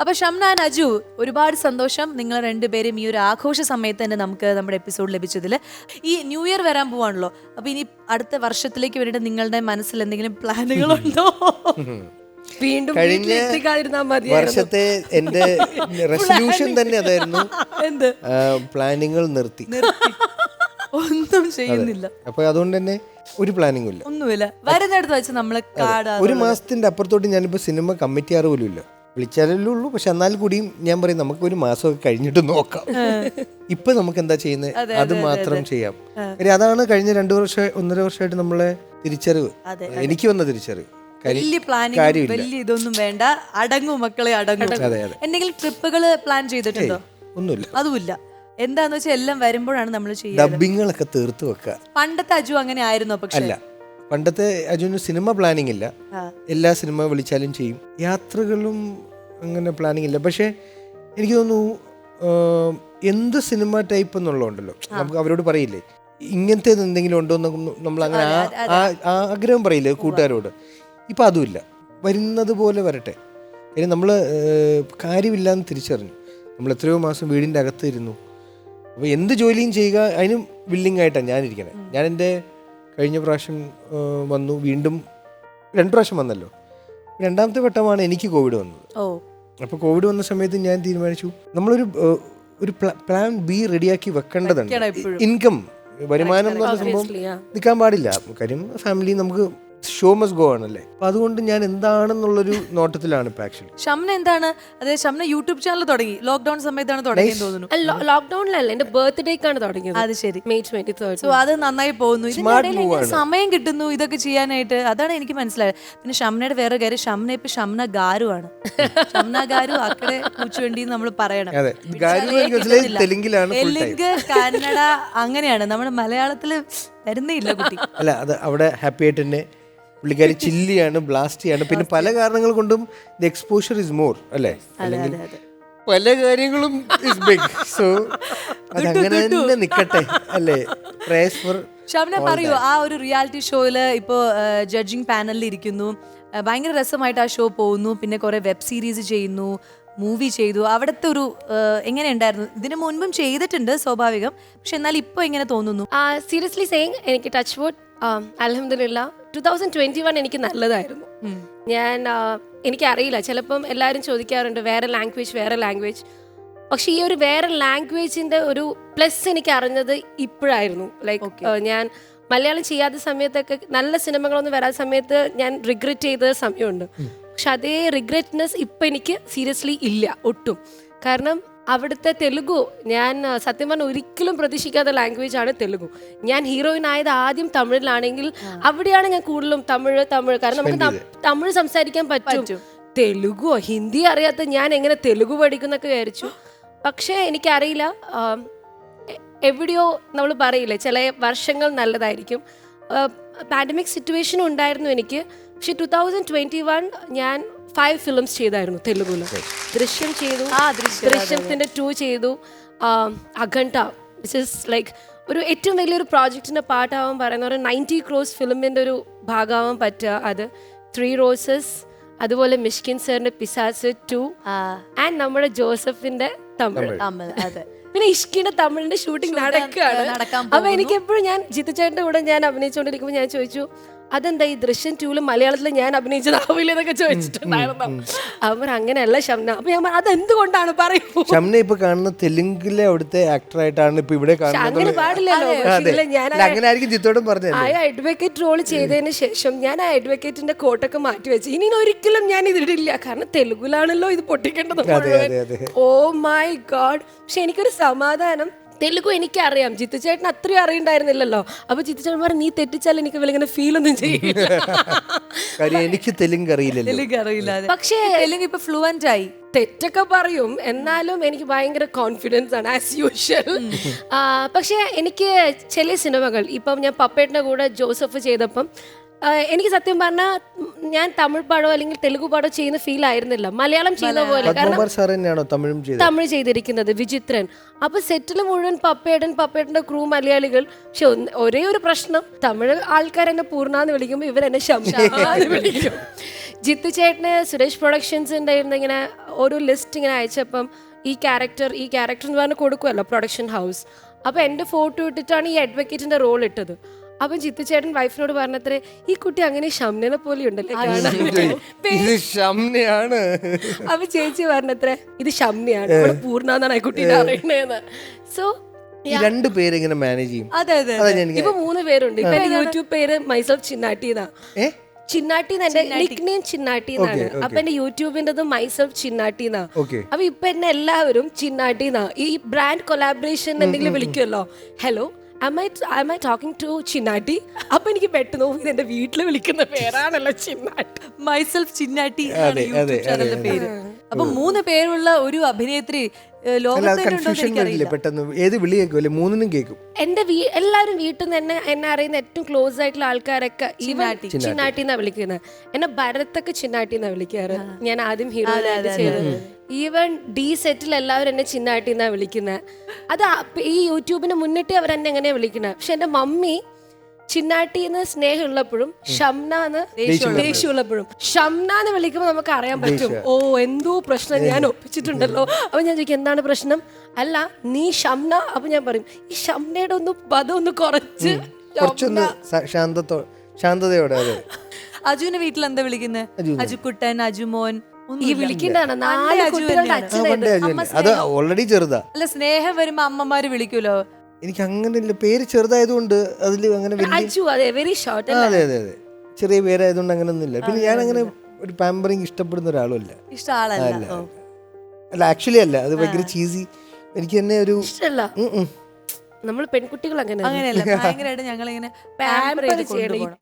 അപ്പൊ ഷംനാൻ അജു ഒരുപാട് സന്തോഷം. നിങ്ങൾ രണ്ടുപേരും ഈ ഒരു ആഘോഷ സമയത്ത് തന്നെ നമുക്ക് നമ്മുടെ എപ്പിസോഡ് ലഭിച്ചതിൽ ഈ ന്യൂ ഇയർ വരാൻ പോവാണല്ലോ. അപ്പൊ ഇനി അടുത്ത വർഷത്തിലേക്ക് വേണ്ടിയിട്ട് നിങ്ങളുടെ മനസ്സിൽ എന്തെങ്കിലും പ്ലാനുകളുണ്ടോ വീണ്ടും മതി വർഷത്തെ എന്റെ റെസൊല്യൂഷൻ തന്നെ അതായിരുന്നു. എന്ത്? പ്ലാനിങ്ങൾ നിർത്തി. ഒന്നും ചെയ്യുന്നില്ല. അപ്പൊ അതുകൊണ്ട് തന്നെ ഒരു പ്ലാനിങ്ങും ഇല്ല. ഒന്നുമില്ല. വരുന്നിടത്ത് വെച്ച് നമ്മൾ ഒരു മാസത്തിന്റെ അപ്പുറത്തോട്ട് ഞാനിപ്പോ സിനിമ കമ്മിറ്റി ആറ് പോലും ഇല്ല. വിളിച്ചാലല്ലേ ഉള്ളൂ. പക്ഷെ എന്നാൽ കൂടിയും ഞാൻ പറയും നമുക്ക് ഒരു മാസമൊക്കെ കഴിഞ്ഞിട്ട് നോക്കാം. ഇപ്പൊ നമുക്ക് എന്താ ചെയ്യുന്നത് അത് മാത്രം ചെയ്യാം. അതാണ് കഴിഞ്ഞ രണ്ടു വർഷം ഒന്നര വർഷമായിട്ട് നമ്മളെ തിരിച്ചറിവ്. എനിക്ക് വന്ന തിരിച്ചറിവ്. വലിയ പ്ലാനിങ് വലിയ ഇതൊന്നും വേണ്ട. അടങ്ങും മക്കളെ അടങ്ങൂ. എന്തെങ്കിലും ട്രിപ്പുകൾ പ്ലാൻ ചെയ്തിട്ടുണ്ടോ? ഒന്നുമില്ല. അതുമില്ല. എന്താന്ന് വെച്ചാൽ എല്ലാം വരുമ്പോഴാണ് നമ്മൾ ചെയ്യുന്നത്. ഡബിങ്ങളൊക്കെ തീർത്ത് വെക്കുക. പണ്ടത്തെ അജു അങ്ങനെ ആയിരുന്നോ പക്ഷെ? അല്ല. പണ്ടത്തെ അജുന് സിനിമ പ്ലാനിങ് ഇല്ല എല്ലാ സിനിമ വിളിച്ചാലും ചെയ്യും. യാത്രകളും അങ്ങനെ പ്ലാനിങ് ഇല്ല. പക്ഷേ എനിക്ക് തോന്നുന്നു എന്ത് സിനിമ ടൈപ്പ് എന്നുള്ളതുണ്ടല്ലോ. നമുക്ക് അവരോട് പറയില്ലേ? ഇങ്ങനത്തെ എന്തെങ്കിലും ഉണ്ടോ എന്ന് നമ്മൾ അങ്ങനെ ആഗ്രഹം പറയില്ലേ കൂട്ടുകാരോട്? ഇപ്പം അതുമില്ല. വരുന്നത് പോലെ വരട്ടെ. കാര്യം നമ്മൾ കാര്യമില്ലാന്ന് തിരിച്ചറിഞ്ഞു. നമ്മൾ എത്രയോ മാസം വീടിന്റെ അകത്ത് ഇരുന്നു. അപ്പോൾ എന്ത് ജോലിയും ചെയ്യുക അതിനും വില്ലിംഗ് ആയിട്ടാണ് ഞാനിരിക്കണേ. ഞാൻ എന്റെ കഴിഞ്ഞ പ്രാവശ്യം വന്നു. വീണ്ടും രണ്ട് പ്രാവശ്യം വന്നല്ലോ. രണ്ടാമത്തെ വട്ടമാണ് എനിക്ക് കോവിഡ് വന്നത്. ഓ. അപ്പോൾ കോവിഡ് വന്ന സമയത്ത് ഞാൻ തീരുമാനിച്ചു. നമ്മളൊരു ഒരു പ്ലാൻ ബി റെഡിയാക്കി വെക്കേണ്ടതുണ്ട്. ഇൻകം വരുമാനം എന്ന് പറഞ്ഞ സംഭവം നിൽക്കാൻ പാടില്ല. കാര്യം ഫാമിലി നമുക്ക് ഷോ മസ് ഗോ ആണല്ലേ അപ്പൊ അതുകൊണ്ട് ഞാൻ എന്താണെന്നുള്ളൊരു നോട്ടത്തിലാണ് ഇപ്പൊ ആക്ച്വലി ഷംന എന്താണ്? അതെ ഷംന യൂട്യൂബ് ചാനൽ തുടങ്ങി. ലോക്ക്ഡൌൺ സമയത്താണ് തുടങ്ങിയെന്ന് തോന്നുന്നു. ലോക്ക്ഡൌണിലല്ല എന്റെ ബർത്ത്ഡേക്കാണ് തുടങ്ങിയത്. അത് ശരി. മെയ് ട്വന്റി തേർഡ് സോ അത് നന്നായി പോകുന്നു. ആണ്. സമയം കിട്ടുന്നു ഇതൊക്കെ ചെയ്യാനായിട്ട്? അതാണ് എനിക്ക് മനസ്സിലായത്. പിന്നെ ഷംനയുടെ വേറെ കാര്യം ഷംന ഇപ്പൊ ഷംന ഗാരു ആണ് ഷംന ഗാരു അക്കടെ കൂച്ചുവേണ്ടി നമ്മൾ പറയണം. അതെ. ഗാരു എനിക്ക് മനസ്സിലായി തെലുങ്കിലാണ് ഫുൾ ടൈം തെലുങ്ക് കന്നഡ അങ്ങനെയാണ്. നമ്മുടെ മലയാളത്തിൽ വരുന്നില്ല കുട്ടി. അല്ല അത് അവിടെ ഹാപ്പി ആയിട്ട് തന്നെ പുള്ളിക്കാരി ചില്ലിയാണ് ബ്ലാസ്റ്റിയാണ് പിന്നെ പല കാരണങ്ങൾ കൊണ്ടും ദി എക്സ്പോഷർ ഇസ് മോർ അല്ലേ? അല്ലെങ്കിൽ പല കാര്യങ്ങളും ഇസ് ബിഗ് സോ അതങ്ങനെ തന്നെ നിക്കട്ടെ അല്ലേ? പ്രേസ് ഫോർ ഷംന പറയൂ ആ ഒരു റിയാലിറ്റി ഷോയിൽ ഇപ്പോ ജഡ്ജിങ് പാനലിൽ ഇരിക്കുന്നു. ഭയങ്കര രസമായിട്ട് ആ ഷോ പോകുന്നു. പിന്നെ കുറെ വെബ് സീരീസ് ചെയ്യുന്നു മൂവി ചെയ്തു. അവിടുത്തെ ഒരു എങ്ങനെ എങ്ങനെയുണ്ടായിരുന്നു? ഇതിനു മുൻപും ചെയ്തിട്ടുണ്ട് സ്വാഭാവികം. പക്ഷെ എന്നാൽ ഇപ്പോൾ എങ്ങനെ തോന്നുന്നു? സീരിയസ്ലി സെയിങ് എനിക്ക് ടച്ച് വുഡ് അലഹമില്ല ടു തൗസൻഡ് ട്വന്റി വൺ എനിക്ക് നല്ലതായിരുന്നു. ഞാൻ എനിക്കറിയില്ല. ചിലപ്പം എല്ലാവരും ചോദിക്കാറുണ്ട് വേറെ ലാംഗ്വേജ് വേറെ ലാംഗ്വേജ് പക്ഷേ ഈ ഒരു വേറെ ലാംഗ്വേജിന്റെ ഒരു പ്ലസ് എനിക്ക് അറിഞ്ഞത് ഇപ്പോഴായിരുന്നു ലൈക്ക് ഞാൻ മലയാളം ചെയ്യാത്ത സമയത്തൊക്കെ നല്ല സിനിമകളൊന്നും വരാത്ത സമയത്ത് ഞാൻ റിഗ്രറ്റ് ചെയ്ത സമയമുണ്ട്. പക്ഷെ അതേ റിഗ്രറ്റ്നെസ് ഇപ്പം എനിക്ക് സീരിയസ്ലി ഇല്ല ഒട്ടും. കാരണം അവിടുത്തെ തെലുഗു ഞാൻ സത്യം പറഞ്ഞ ഒരിക്കലും പ്രതീക്ഷിക്കാത്ത ലാംഗ്വേജ് ആണ് തെലുഗു. ഞാൻ ഹീറോയിൻ ആയത് ആദ്യം തമിഴിലാണെങ്കിൽ അവിടെയാണ് ഞാൻ കൂടുതലും തമിഴ് തമിഴ്. കാരണം നമുക്ക് തമിഴ് സംസാരിക്കാൻ പറ്റും. തെലുഗോ ഹിന്ദി അറിയാത്ത ഞാൻ എങ്ങനെ തെലുഗു പഠിക്കുന്നൊക്കെ വിചാരിച്ചു. പക്ഷേ എനിക്കറിയില്ല എവിടെയോ നമ്മൾ പറയില്ലേ ചില വർഷങ്ങൾ നല്ലതായിരിക്കും. പാൻഡമിക് സിറ്റുവേഷൻ ഉണ്ടായിരുന്നു എനിക്ക്. പക്ഷെ ടു തൗസൻഡ് ട്വന്റി വൺ ഞാൻ ഫൈവ് ഫിലിംസ് ചെയ്തായിരുന്നു തെലുഗുൽ ദൃശ്യം ചെയ്തു ആ, ദൃശ്യത്തിന്റെ ടു ചെയ്തു അഖണ്ഠ അഖണ്ഡ വിച്ച് ഇസ് ലൈക്ക് ഒരു ഏറ്റവും വലിയൊരു പ്രോജക്റ്റിന്റെ പാട്ടാവാൻ പറയുന്ന ഒരു നയന്റി ക്രോസ് ഫിലിമിന്റെ ഒരു ഭാഗമാവാൻ പറ്റുക അത്. ത്രീ റോസസ് അതുപോലെ മിഷ്കിൻ സാറിന്റെ പിസാസ് ടു ആ, ആൻഡ് നമ്മുടെ ജോസഫിന്റെ തമിഴ്. തമിഴ്. അതെ. പിന്നെ ഇഷ്കിന്റെ തമിഴിന്റെ ഷൂട്ടിംഗ് നടക്കുകയാണ് അപ്പൊ എനിക്ക് എപ്പോഴും ഞാൻ ജിത്തുചേട്ടന്റെ കൂടെ ഞാൻ അഭിനയിച്ചുകൊണ്ടിരിക്കുമ്പോൾ ഞാൻ ചോദിച്ചു അതെന്താ ഈ ദൃശ്യം ടൂൽ മലയാളത്തിൽ ഞാൻ അഭിനയിച്ചതാവില്ല എന്നൊക്കെ ചോദിച്ചിട്ടുണ്ടായിരുന്നു. അവർ അങ്ങനെയല്ല ഷംന. അപ്പൊ ഞാൻ അതെന്തുകൊണ്ടാണ്? പറയൂ. ഷംന ഇപ്പൊ കാണുന്ന തെലുങ്കിലെ അവിടുത്തെ ആക്ടറായിട്ടാണ് ഇപ്പൊ ഇവിടെ അങ്ങനെ പാടില്ലല്ലോ ഞാൻ പറഞ്ഞത്. ആ അഡ്വക്കേറ്റ് റോൾ ചെയ്തതിന് ശേഷം ഞാൻ ആ അഡ്വക്കേറ്റിന്റെ കോട്ടൊക്കെ മാറ്റി വെച്ച്. ഇനി ഒരിക്കലും ഞാൻ ഇതിടില്ല കാരണം തെലുഗുലാണല്ലോ ഇത് പൊട്ടിക്കേണ്ടത്. ഓ മൈ ഗോഡ് പക്ഷെ എനിക്കൊരു സമാധാനം തെലുഗു എനിക്കറിയാം. ജിത്തു ചേട്ടൻ അത്രയും അറിയണ്ടായിരുന്നില്ലല്ലോ. അപ്പൊ ജിത്തു ചേട്ടൻ പറഞ്ഞു നീ തെറ്റിച്ചാൽ എനിക്ക് വലിയ ഫീൽ ഒന്നും ചെയ്യില്ല. കാര്യം എനിക്ക് തെലുങ്ക് അറിയില്ലല്ലോ. തെലുങ്ക് അറിയില്ല അതെ. പക്ഷേ തെലുങ്ക് ഇപ്പൊ ഫ്ലുവന്റ് ആയി. തെറ്റൊക്കെ പറയും. എന്നാലും എനിക്ക് ഭയങ്കര കോൺഫിഡൻസ് ആണ് ആസ് യൂഷ്വൽ പക്ഷേ എനിക്ക് ചില സിനിമകൾ ഇപ്പം ഞാൻ പപ്പേട്ടിന്റെ കൂടെ ജോസഫ് ചെയ്തപ്പം എനിക്ക് സത്യം പറഞ്ഞാൽ ഞാൻ തമിഴ് പാടോ അല്ലെങ്കിൽ തെലുഗു പാടോ ചെയ്യുന്ന ഫീൽ ആയിരുന്നില്ല. മലയാളം ചെയ്യുന്ന പോലെ. കാരണം പത്മകുമാർ സാർ തന്നെയാണോ തമിഴും ചെയ്തിരിക്കുന്നത് വിചിത്രൻ. അപ്പൊ സെറ്റിൽ മുഴുവൻ പപ്പേടൻ പപ്പേട്ടന്റെ ക്രൂ മലയാളികൾ. പക്ഷെ ഒന്ന്- ഒരേ ഒരു പ്രശ്നം. തമിഴ് ആൾക്കാർ എന്നെ പൂർണാന്ന് വിളിക്കുമ്പോൾ ഇവരെന്നെ ശംഷാന്ന് വിളിക്കും. ജിത്തു ചേട്ടന് സുരേഷ് പ്രൊഡക്ഷൻസിന്റെ ഇങ്ങനെ ഒരു ലിസ്റ്റ് ഇങ്ങനെ അയച്ചപ്പം ഈ ക്യാരക്ടർ ഈ ക്യാരക്ടർ എന്ന് പറഞ്ഞ് കൊടുക്കുമല്ലോ പ്രൊഡക്ഷൻ ഹൗസ് അപ്പോൾ എന്റെ ഫോട്ടോ ഇട്ടിട്ടാണ് ഈ അഡ്വക്കേറ്റിന്റെ റോൾ ഇട്ടത്. അപ്പം ജിത്തു ചേട്ടൻ വൈഫിനോട് പറഞ്ഞത്രേ ഈ കുട്ടി അങ്ങനെ ഷംനനെ പോലെ ഉണ്ടല്ലേ കാണാൻ ഇത് ഷംനയാണ്. അപ്പൊ ചേച്ചി പറഞ്ഞത്രേ ഇത് ഷംനയാണ് ഇവിടെ പൂർണ എന്നാണ് ഈ കുട്ടീനെ അറിയണേന്ന്. സോ ഈ രണ്ട് പേര് ഇങ്ങനെ മാനേജ് ചെയ്യും. അതെ അതെ അതാ ഞാൻ ഇപ്പൊ മൂന്ന് പേരുണ്ട്. ഇപ്പൊ എന്റെ യൂട്യൂബ് പേര് മൈസെൽഫ് ചിന്നാട്ടി എന്നാ ഏ ചിന്നാട്ടി. എന്റെ നിക് നെയിം ചിന്നാട്ടി എന്നാണ് അപ്പൊ എന്റെ യൂട്യൂബിന്റെ മൈസെൽഫ് ചിന്നാട്ടി എന്നാ ഓക്കെ. അപ്പൊ ഇപ്പൊ എന്നെ എല്ലാവരും ചിന്നാട്ടി എന്നാ ഈ ബ്രാൻഡ് കൊലാബറേഷൻ എന്തെങ്കിലും വിളിക്കുമല്ലോ hello? Am I am I talking to Chinnatti അപ്പൊ എനിക്ക് പെട്ടെന്ന് ഇത് എന്റെ വീട്ടിൽ വിളിക്കുന്ന പേരാണല്ലോ ചിന്നാട്ടി മൈസെൽഫ് ചിന്നാട്ടി അപ്പൊ മൂന്ന് പേരുള്ള ഒരു അഭിനേത്രി പെട്ടെന്ന്. ഏത് വിളി കേൾക്കും അല്ലേ? മൂന്നിനും കേൾക്കും. എന്റെ എല്ലാവരും വീട്ടിൽ നിന്ന് എന്നെ എന്നെ അറിയുന്ന ഏറ്റവും ക്ലോസ് ആയിട്ടുള്ള ആൾക്കാരൊക്കെ ചിന്നാട്ടി. എന്നാ വിളിക്കുന്നത് എന്നെ ഭരത്തൊക്കെ ചിന്നാട്ടി എന്നാ വിളിക്കാറ്. ഞാൻ ആദ്യം ഹീറോ ചെയ്തത്. ഈവൻ ഡി സെറ്റിൽ എല്ലാവരും എന്നെ ചിന്നാട്ടി എന്നാ വിളിക്കുന്നത് അത് ഈ യൂട്യൂബിന് മുന്നിട്ട് അവർ എന്നെ എങ്ങനെയാ വിളിക്കുന്നത് പക്ഷെ എന്റെ മമ്മി ചിന്നാട്ടി എന്ന് സ്നേഹമുള്ളപ്പോഴും ഷംന എന്ന് ദേഷ്യമുള്ളപ്പോഴും. ഷംന എന്ന് വിളിക്കുമ്പോൾ നമുക്ക് അറിയാൻ പറ്റും. ഓ എന്തോ പ്രശ്നം ഞാൻ ഒപ്പിച്ചിട്ടുണ്ടല്ലോ. അപ്പൊ ഞാൻ ചോദിക്കും എന്താണ് പ്രശ്നം? അല്ല നീ ഷംന? അപ്പൊ ഞാൻ പറയും ഈ ഷംനയുടെ ഒന്ന് പദം ഒന്ന് കുറച്ച് കുറച്ചൊന്ന് സ- ശാന്തത്തോ ശാന്തതയോടെ അതെ. അജുവിന്റെ വീട്ടിൽ എന്താ വിളിക്കുന്നത് അജുക്കുട്ടൻ അജുമോൻ ഈ. വിളിക്കണ്ടാണ് നാല് കുട്ടികളുടെ. അച്ഛനായിട്ട്. അത് ഓൾറെഡി ചെറുതാ. അല്ല സ്നേഹം വരുമ്പോ അമ്മമാര് വിളിക്കൂലോ? എനിക്ക് അങ്ങനെ പേര് ചെറുതായതുകൊണ്ട് അതിൽ അങ്ങനെ അജു അതെ വെരി ഷോർട്ട് അതെ അതെ അതെ. ചെറിയ പേരായതുകൊണ്ട് അങ്ങനെ ഒന്നുമില്ല പിന്നെ ഞാൻ അങ്ങനെ ഒരു പാമ്പറിങ് ഇഷ്ടപ്പെടുന്ന ഒരാളുമല്ല. ഇഷ്ട ആളല്ല അല്ല അല്ല. ആക്ച്വലി അല്ല. അത് ഭയങ്കര ചീസി എനിക്ക് തന്നെ ഒരു. നമ്മൾ പെൺകുട്ടികൾ അങ്ങനെ അങ്ങനെയല്ല. ഭയങ്കരമായിട്ട് ഞങ്ങളിങ്ങനെ ഇങ്ങനെ ചെയ്യണം.